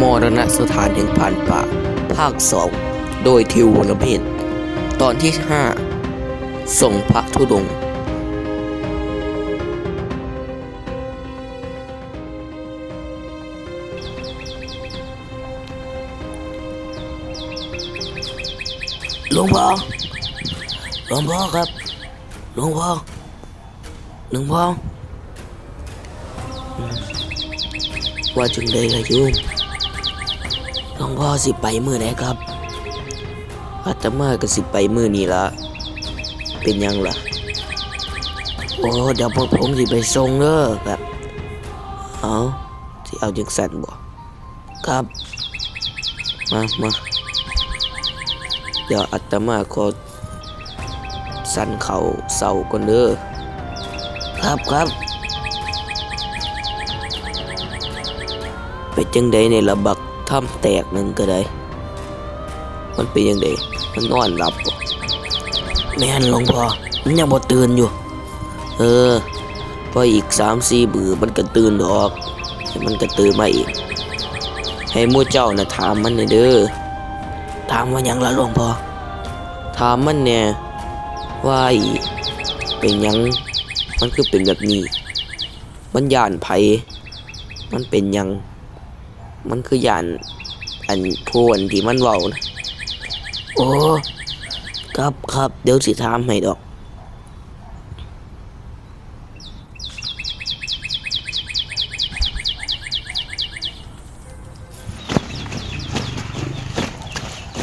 มรณสถานแห่งผ่านป่า ภาคสองโดยทิววรเพศตอนที่ 5 ส่งพระธุดงค์หลวงพ่อหลวงพ่อครับ หลวงพ่อ หลวงพ่อ ว่าจึงได้ละโยม หลวงพ่อสิไปมือไหนครับอาตมาก็สิไปมือนี้ละเป็นยังล่ะ โอ้เดี๋ยวพวกผมสิไปส่งเด้อครับเอาสิเอาจังสันบ่ครับ มามาเดี๋ยวอาตมาขอสั่นเขาเสาก่อนเด้อครับครับไปจังใดในระบัก ถ้ำแตกหนึ่งก็ได้ มันเป็นยังไงมันนอนหลับแม่นหลวงพ่อมันยังบ่ตื่นอยู่ เออพออีกสามสี่บือมันก็ตื่นดอกให้มันก็ตื่นมาอีก ให้มู่เจ้าน่ะถามมันหน่อยเด้อถามว่ายังละหลวงพ่อถามมันแน่ว่าอีเป็นยังมันคือเป็นแบบนี้ มันย่านไผมันเป็นยัง มันคือยานอันโพอันที่มันเว้านะโอ้ครับครับเดี๋ยวสิถามให้ดอก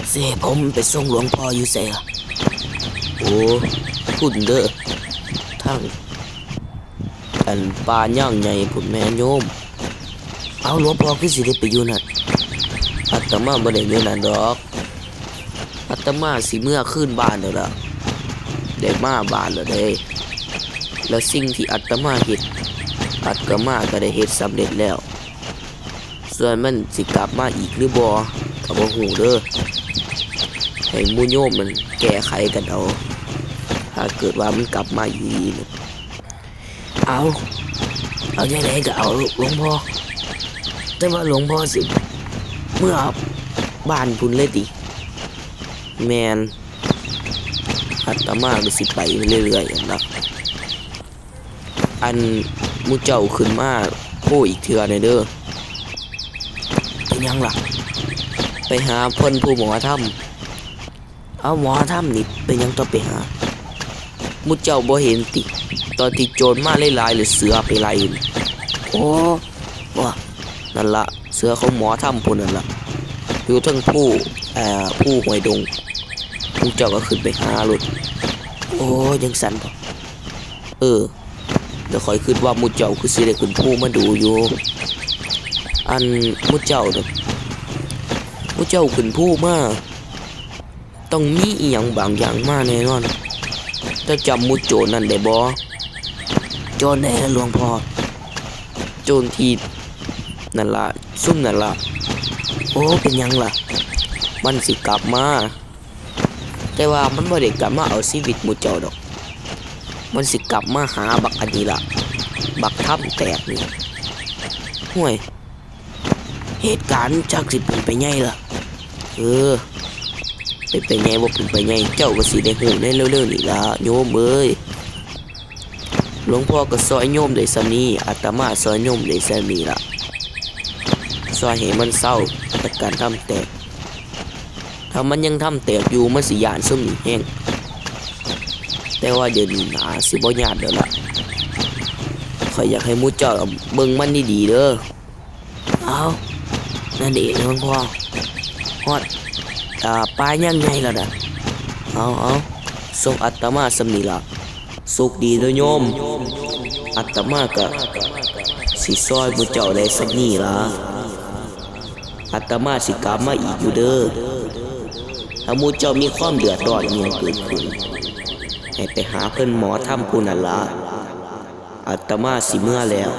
เสผมไปส่งหลวงพ่ออยู่เสียโอ้คุณเด้อทั้งอันปลาย่างใหญ่ผุนแม่โยม เอาหลวงพ่อคือสิได้ไปอยู่นั่นอาตมาบ่ได้อยู่นั่นดอกอาตมาสิเมื่อขึ้นบ้านแล้วล่ะได้มาบ้านแล้วเด้แล้วสิ่งที่อาตมาเฮ็ดอาตมาก็ได้เฮ็ดสำเร็จแล้ว ส่วนมันสิกลับมาอีกหรือบ่ก็บ่ฮู้เด้อให้มูโยมมันแก้ไขกันเอาถ้าเกิดว่ามันกลับมาอยู่ดีนะเอา เอาอย่างไรก็เอาหลวงพ่อ แต่ว่าหลวงพ่อสิ เมื่อบ้านพุ่นเลยติแมนอัตมาก็สิไปเรื่อยๆอย่างนั้นอันมูเจ้าขึ้นมาโผอีกเทือในเด้อเป็นยังล่ะ ไปหาเพิ่นผู้หมอถ้ำเอาหมอถ้ำนี่เป็นยังต้องไปหามุเจ้าบ่เห็นติ ตอนที่โจรมาหลายๆหรือเสือไปไล่โอ้ว่า นั่นละเสือของหมอถ้ำพุ่นนั่นละอยู่ทั้งผู้เอ่อผู้หวยดงมุดเจ้าก็ขึ้นไปหาหลุด โอ้ยังสั่นปะเออเดี๋ยวคอยคิดว่ามุดเจ้าคือสิได้ขึ้นผู้มาดูอยู่อันมุดเจ้าเด้อมุดเจ้าขึ้นผู้มาต้องมีอีหยังบางอย่างมาแน่นอนจะจำมุดโจรนั่นได้บ่โจรแน่หลวงพ่อโจรที่ นั่นล่ะซุ่มนั่นล่ะโอ้เป็นยังล่ะ มันสิกลับมา แต่ว่ามันบ่ได้กลับมาเอาชีวิตมุดเจ้าดอก มันสิกลับมาหาบักอันนี้ล่ะบักถ้ำแตกนี่ห่วย เหตุการณ์จักสิเป็นไปไงล่ะ เออเป็นไปไงว่าเป็นไปไงเจ้าก็สิได้หูในเร็วๆนี่ละโยมเอ้ยหลวงพ่อก็ซอยโยมได้สำนี้อาตมาซอยโยมได้สำนี้ละ อยให้มันเศร้าจากการทำแตกถ้ามันยังทำแตกอยู่มันสิยานซุ่มนี่แห้งแต่ว่าเดี๋ยวนี้หนาสิบ่ยานเด้อละข้อยอยากให้มูเจ้าเบิ่งมันดีๆเด้อเอานั่นเองหลวงพ่อฮอดอ่าปลายังไงล่ะนะเอาเอาส่งอัตมาสำนีละสุขดีเด้อโยม อัตมากะสิซอยบุเจ้าได้สักนี่ละ อัตมาสิกลับมาอีกอยู่เด้อถ้ามูเจ้ามีความเดือดร้อนอิหยังเกิดขึ้นให้ไปหาเพิ่อนหมอทำผู้นั่นละอัตมาสิเมื่อแล้ว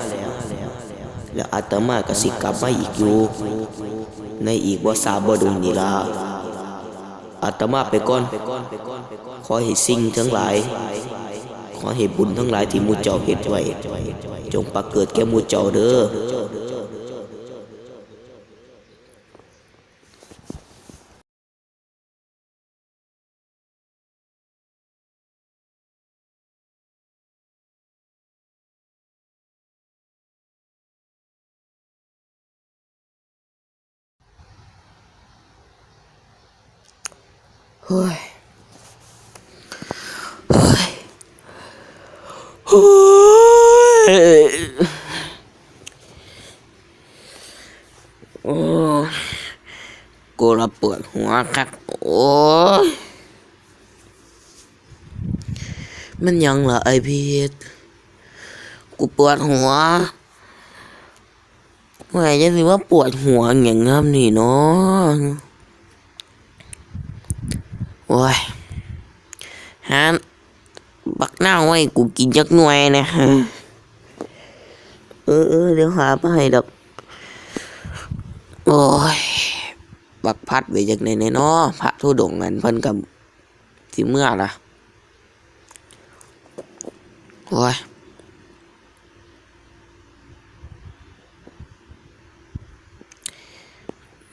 แล้วอัตมาก็สิกลับมาอีกอยู่ ในอีกว่าสาบดุนี่ละอาตมาไปก่อน ขอให้สิ่งทั้งหลาย ขอให้บุญทั้งหลายที่มูเจ้าเฮ็ดไว้ จงปรากเกิดแก่มูเจ้าเด้อ เฮ้ยเฮ้ยเฮ้ยโอ้กูระปวดหัวครับโอ้ยมันยังเหรอไอพีทกูปวดหัวเมื่อไหร่จะสิว่าปวดหัวอย่างงั้นนี่เนาะ ยฮะบักหน้าไว้กูกินจักหน่วยนะฮะเออเออเดี๋ยวหามาให้ดอก โอ้ย บักพัดไปจากไหนเนี่ยเนาะพระทุดงค์กันเพิ่นกับสิเมื่อล่ะโอ้ย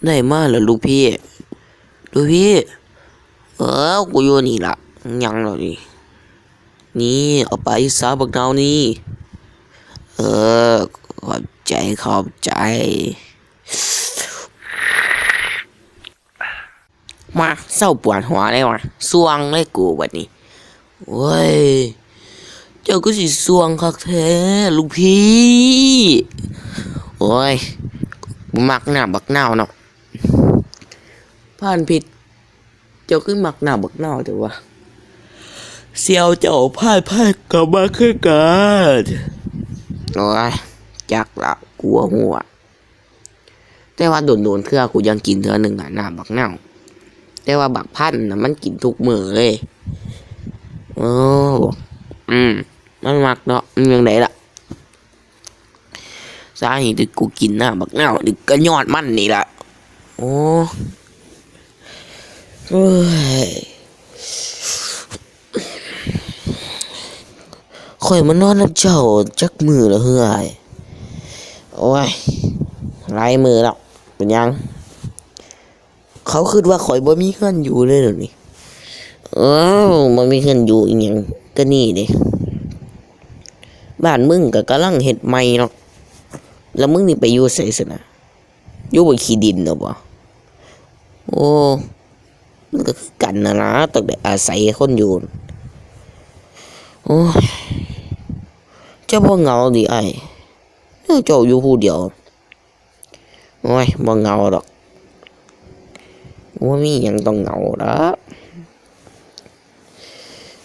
ได้มาแล้วลูกพี่ ลูกพี่ เออ กูอยู่นี่ละยังแล้วนี่นี่เอาไปซาบักดาวนี่ เออ ขอบใจขอบใจ มาเศร้าปวดหัวได้วะสวงเลยกูบัดนี้เว้ย เจ้าก็สิสวงคักแท้ลูกพี่โอ้ยมักหน้าบักหน้าวเนาะผ่านผิด เจ้าขึ้นมักหน้าบักหน้าวแต่ว่าเสียวเจ้าพ่ายพ่ายกลับมาคือกันโอ้ยจักละกลัวหัว แต่ว่าโดนๆเทื่อกูยังกินเทื่อหนึ่งอะหน้าบักหน้าแต่ว่าบักพันธุ์นะมันกินทุกมือเลยโอ้อืมมันมักเนาะมันยังไงล่ะสาเหตุที่กูกินหน้าบักเน่าดิก็ยอดมันนี่ล่ะโอ้ เฮ้ยข่อยมานอนรับเจ้าจักมือและเฮ้ยโอ้ยไล่มือแล้วเป็นยัง เขาคิดว่าข่อยบ่มีเงินอยู่เลยเดี๋ยวนี้เออบ่มีเงินอยู่อีหยังก็นี่เด้บ้านมึงก็กำลังเฮ็ดใหม่เนาะแล้วมึงนี่ไปอยู่ไสซะนะอยู่บนขี้ดินเนาะบ่โอ้ มันก็คือกันนะนะต้องได้อาศัยคนอยู่โอ้ยเจ้าบ่เงาดิไอ้เจ้าอยู่ผู้เดียวโอ้ยบ่เงาดอกว่ามียังต้องเงาละ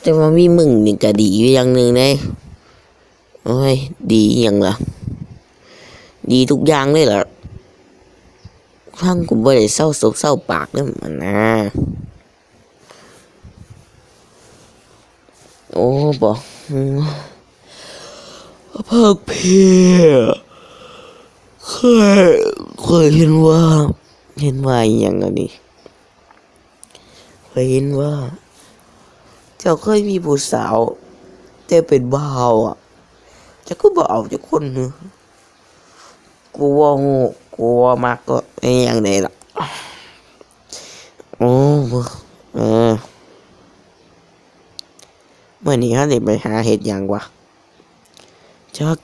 แต่ว่ามีมึงนี่ก็ดีอยู่อย่างหนึ่งเลยโอ้ย ดีอหยังล่ะดีทุกอย่างเลยล่ะ ฟังกูบ่ได้เศร้าศกเศร้าปากเลยมันนะโอ้บอกภาคเพียเคยเคยเห็นว่า เห็นว่าอย่างนี้เคยเห็นว่า เจ้าเคยมีผู้สาวแต่เป็นบ่าวอะจะก็บ่เอาจะคนนอะกูว่าหูกูว่ามากก็ ไอ้อย่างใดล่ะโอ้เออเมื่อนี้ฮะเด็ไปหาเห็ดหยังวะจัก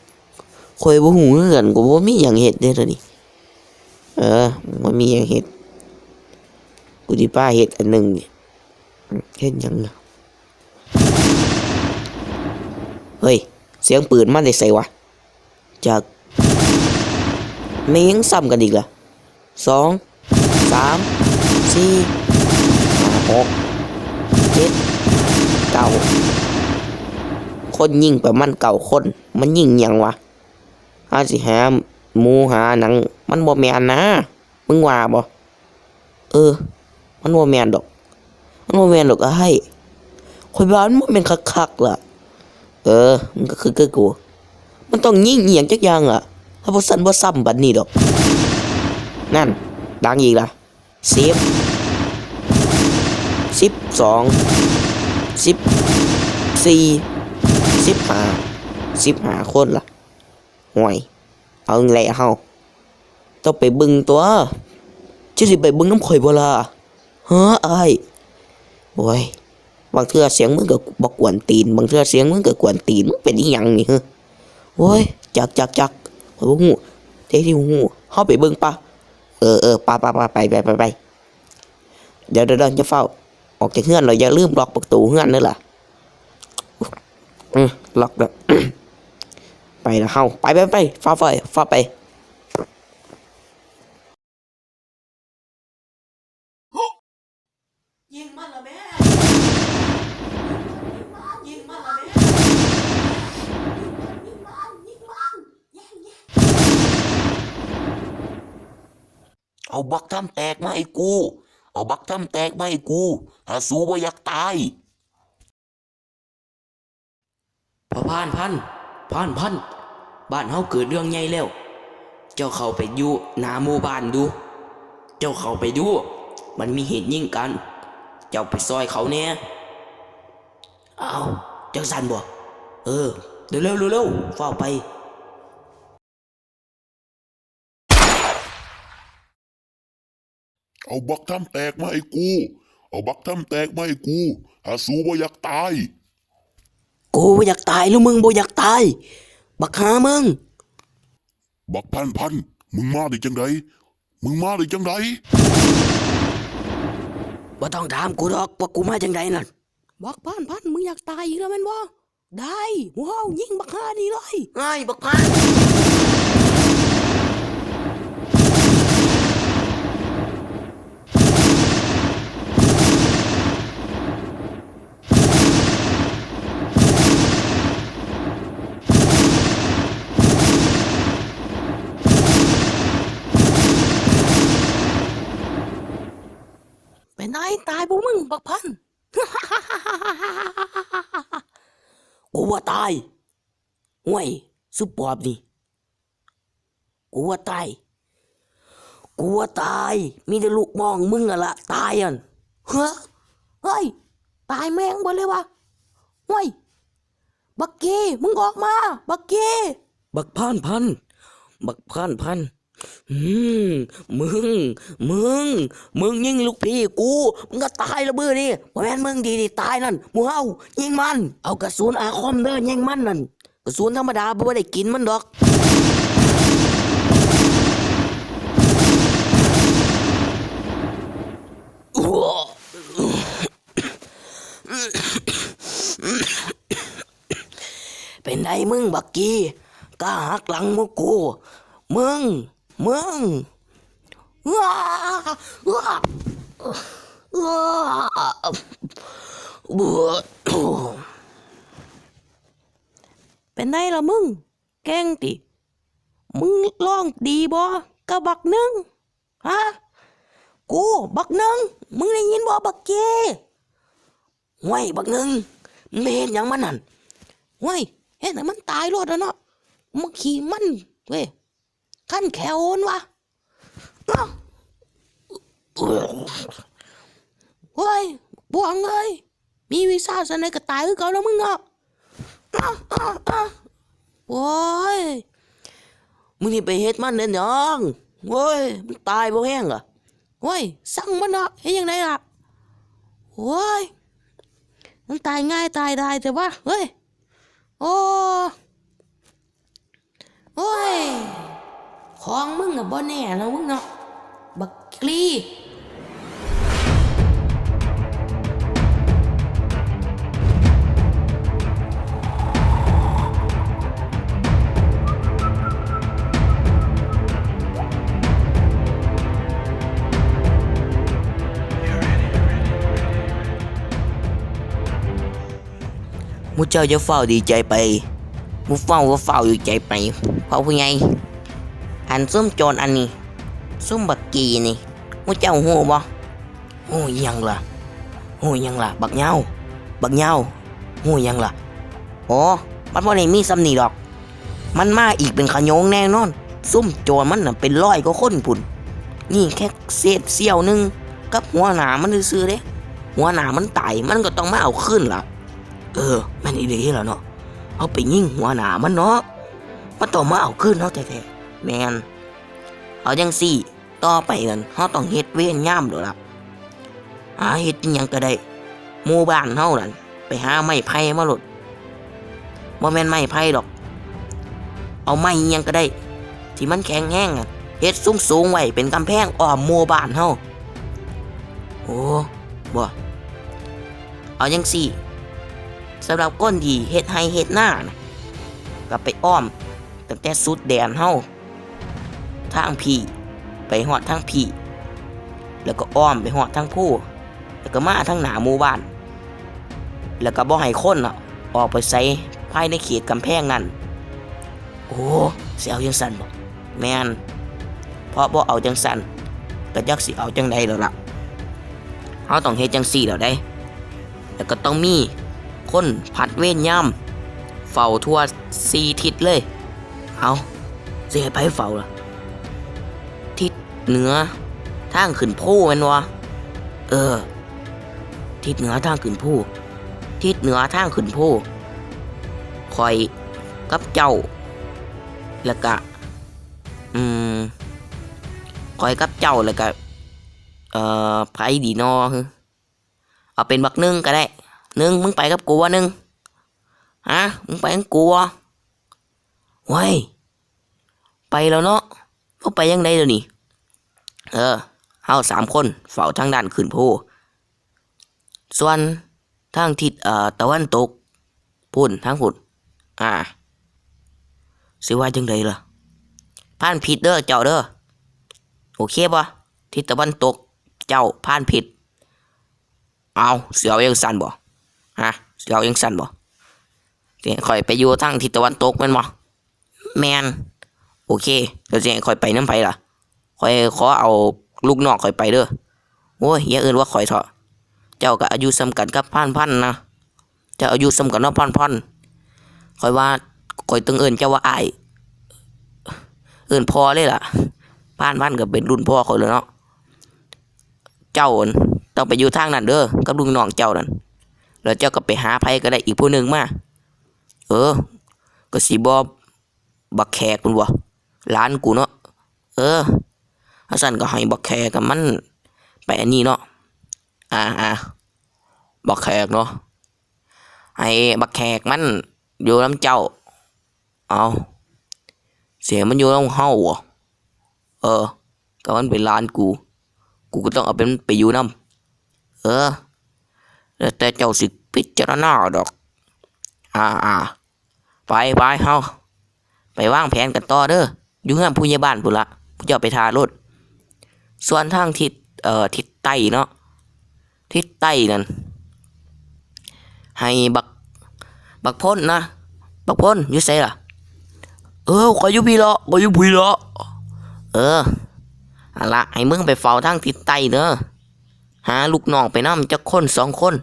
คอยบ่หูเหือนกูบ่มีหยังเห็ดเด้อเลยนี้เออมันมีหยังเห็ดกูที่ป้าเห็ดอันหนึ่งนี่เห็ดหยังนะเฮ้ย เสียงปืนมันได้ใส่วะจากไม่ยังซ้ำกันอีกล่ะ สองสามสี่หกเจ็ดเก้าคนยิงประมาณเก่าคน มันยิงหยังวะหาสิหาหมูหาหนัง มันบ่แมนนะ มึงว่าบ่เออ มันบ่แมนดอก มันบ่แมนดอกไอ้ข่อยว่ามันบ่แม่นคักๆล่ะ เออ มันก็คือคือกู มันต้องยิงอีหยังจักอย่างล่ะถ้าบ่สั่นบ่ซ้ำบัดนี้ดอก นั่น ดังอีกล่ะสิบสิบสองสิบสี่สิบห้าสิบห้าคนล่ะห่วย เอาอีกแล้วเฮาต้องไปบึงตัวจะสิไปบึงน้ำข่อยบ่ล่ะเฮ้อไอ้โอ้ยบางเทื่อเสียงมึงก็บกวนตีน บางเทื่อเสียงมึงก็กวนตีนมึงเป็นอีหยังนี่เฮะโอ้ยจักจักจักโอ้โหเท่ที่หูเฮาไปเบิ่งปะ เออเออปะปไปไปไปไปไปเดี๋ยวเดี๋ยวเดี๋ยวจะเฝ้า ออกจากเฮือนเราอย่าลืมล็อกประตูเฮือนนั่นล่ะล็อกแล้วไปแล้วเฮาไปไปไปฟ้าไฟฟ้าไป ยิงมันละแม่ยิงมันละแม่ยิงมันยิงมันยิงยิงเอาบักทำแตกมาให้กู เอาบักทำแตกมาให้กูถ้าสู้ว่าอยากตายพอพานพันพานพันบ้านเฮาเกิดเรื่องใหญ่แล้ว เจ้าเข้าไปอยู่หนาหมู่บ้านดู เจ้าเข้าไปดู มันมีเหตุยิ่งกัน เจ้าไปซอยเขาเนี่ยเอาจังสันบ่เออเร็วเร็วเร็วเฝ้าไป เอาบักทำแตกมาให้กู เอาบักทำแตกมาให้กูถ้าสู้ว่าอยากตาย กูบ่อยากตายหรือมึงบ่อยากตาย บักหามึง บักพันพันมึงมาได้จังไดมึงมาได้จังไดบ่ต้องถามกูดอกว่ากูมาจังไดนั่นบักพันพันมึงอยากตายอีกแล้วแม่นบ่ได้หมูเฮายิงบักหานี่เลยไอ้บักพัน เป็นไงตายพวกมึงบักพัน กูว่าตายห่วยสุปอบนี่ กูว่าตาย กูว่าตาย มีแต่ลูกมองมึงอะละตายอันเฮ้เฮ้ย ตายแม่งบ่เลยวะห่วยบักเกมึงออกมา บักเกบักพันพัน บักพันพัน อืมมึง มึง มึงยิงลูกพี่กู มึงก็ตายละเบื่อนี่แม่นมึงดีดีตายนั่นมูเฮายิงมัน เอากระสุนอาคมเด้อยิงมันนั่นกระสุนธรรมดาบ่ได้กินมันดอกเป็นไงมึงบักกี้กล้าหักหลังมุกกู มึง มึงว้าว้าว้าบัวเป็นไงล่ะมึง แกงติ มึงร้องดีบ่กะบักนึงฮะกูบักนึงมึงได้ยินบ่บักเกห่วยบักนึงมึงไม่เห็นหยังมันนั่นเว้ยเห็นแต่มันตายรถแล้วเนาะมันขี่มันเว้ย ขั้นแขวนวะเอ้ยบวงเลยมีวีซ่าสนก็ตายคือเก่าแล้วมึงเนาะเอ้าเอ้ยมึงนี่ไปเฮ็ดมันเด่นยังเว้ยมันตายบ่แห้งอะเว้ยสั่งมันเนาะเฮ็ดยังไงล่ะโว้ยมันตายง่ายตายได้แต่ว่าเฮ้ยโอ้โอ้ย ของมึงอะบ่แน่แล้วมึงเนาะบักกลีมูเจ้าจะเฝ้าดีใจไปมูเฝ้าว่าเฝ้าอยู่ใจไปเพราะผู้ใหญ่ อันส้มโจรอันนี้ส้มบักกีนี่มูเจ้าหูบ่หูยังล่ะหูยังล่ะ บักเหย้าบักเหย้าหูยังล่ะโอ้มันบ่ได้มีซ้ำนี่ดอก มันมาอีกเป็นขยงแน่นอน ซุ่มโจรมันน่ะเป็นร้อยก็คนพุ่นนี่แค่เศษเสี้ยวหนึงกับหัวหนามันซื่อเด้หัวหนามันตายมันก็ต้องมาเอาขึ้นล่ะ เออม่นอีหลียแล้วเนาะเอาไปยิงหัวหนามันเนาะมันต้องมาเอาขึ้นเนาะแท้ๆ แมนเอาจังสี่ ต่อไปนั่นเฮาต้องเฮ็ดเวรยามเด้อล่ะหาเฮ็ดหยังก็ได้หมู่บ้านเฮานั่นไปหาไม้ไผ่มาโลดบ่แม่นไม้ไผ่ดอก เอาไม้หยังก็ได้ ที่มันแข็งแห้งอะเฮ็ดสูงๆไว้เป็นกำแพงอ้อมหมู่บ้านเฮาโอ้บ่เอาจังสี่สำหรับก้นดีเฮ็ดให้เฮ็ดหน้านะก็ไปอ้อมตั้งแต่สุดแดนเฮา ทางพี่ ไปหอดทางพี่ แล้วก็อ้อมไปหอดทางผู้ แล้วก็มาทางหนาหมู่บ้าน แล้วก็บ่ให้คนอะ ออกไปใส่ภายในเขตกำแพงนั่น โอ้เสิเอาจังสันบ่แมนเพราะบ่เอาจังสันก็จักสิเอาจังใดแล้วล่ะเฮาต้องเฮ็ดจังซี่แล้วได้ แล้วก็ต้องมีคนผัดเวรยามเฝ้าทั่วสี่ทิศเลย เอาสิให้ไปเฝ้าล่ะ เหนือทางขึ้นภูแม่นวะเออ ทิศเหนือทางขึ้นภูทิศเหนือทางขึ้นภูคอยกับเจ้า แล้วก็อืมคอยกับเจ้าแล้วก็เอ่อไผดีนอฮึเอาเป็นบักหนึ่งก็ได้หนึ่งมึงไปกับกูวะหนึ่งฮะมึงไปกับกูวะเว้ไปแล้วเนาะพวกไปยังไงเดี๋ยวนี้ เออเฮาสามคนเฝ้าทางด้านขึ้นภูส่วนทางทิศเอ่อตะวันตกพุ่นทางพุ่นอ่าสิว่าจังไดล่ะผ่านผิดเด้อเจ้าเด้อโอเคปะทิศตะวันตกเจ้าผ่านผิด เอาเสียวยังสั่นบ่ฮะเสียวยังสั่นบ่เดี๋ยวข่อยไปอยู่ทางทิศตะวันตกแม่นบ่แมนโอเคเดี๋ยวจะให้ข่อยไปน้ำไปล่ะ ข่อยขอเอาลูกนอกข่อยไปเด้อโอ้ยอย่าเอื่นว่าข่อยเถอะเจ้าก็อายุสำกันกับพันพันนะเจ้าอายุสำกันเนาะพันพันข่อยว่าข่อยต้องเอินเจ้าว่าอายเอินพอเลยล่ะพันพันก็เป็นรุ่นพ่อข่อยเลยเนาะเจ้าอั่นต้องไปอยู่ทางนั้นเด้อกับลุงน้องเจ้านั่นแล้วเจ้าก็ไปหาไผก็ได้อีกผู้หนึ่งมาเออ ก็สีบอบักแขกคุณวะร้านกูเนาะเออ ฮัสซันก็ให้บักแขกกับมันไปอันนี้เนาะ อ่าอ่าบักแขกเนาะ ให้บักแขกมันอยู่น้ำเจ้า เอาเสียงมันอยู่น้ำเฮาเหรอเออก็มันเป็นร้านกู กูก็ต้องเอาเป็นไปอยู่น้ำเออแล้วแต่เจ้าสิพิจารณาดอก อ่าอ่าไปไปเฮาไปวางแผนกันต่อเด้ออยู่งานผู้ใหญ่บ้านพุ่นละผู้เจ้าไปทารถ ส่วนทางทิศเอ่อทิศใต้เนาะทิศใต้นั่นให้บักบักพ่นนะบักพ่นอยู่ไสล่ะ เออขอยอยู่พี่ละขอยอยู่พี่ละเอออาละให้มึงไปเฝ้าทางทิศใต้เด้อหาลูกน้องไปนำจักคนสองคน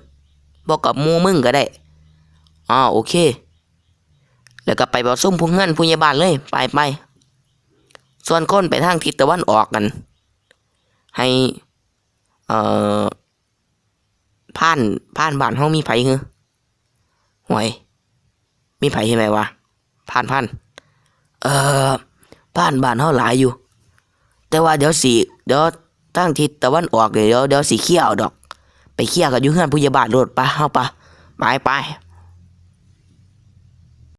บอกกับมูมึงก็ได้อ่าโอเค แล้วก็ไปผสมพงเงินผู้ใหญ่บ้านเลย ไปไปส่วนคนไปทางทิศตะวันออกกัน ให้เอ่อผ่านผ่านบ้านเฮามีไผเหรอห่วยมีไผใช่ไหมวะผ่านผ่านเอ่อผ่านบ้านเฮาหลายอยู่ แต่ว่าเดี๋ยวสิเดี๋ยวทางทิศตะวันออกเดี๋ยวเดี๋ยวสิเคลียร์เอาดอก ไปเคลียกันอยู่เฮือนผู้ใหญ่บ้านโลดปะเฮาปะไปไป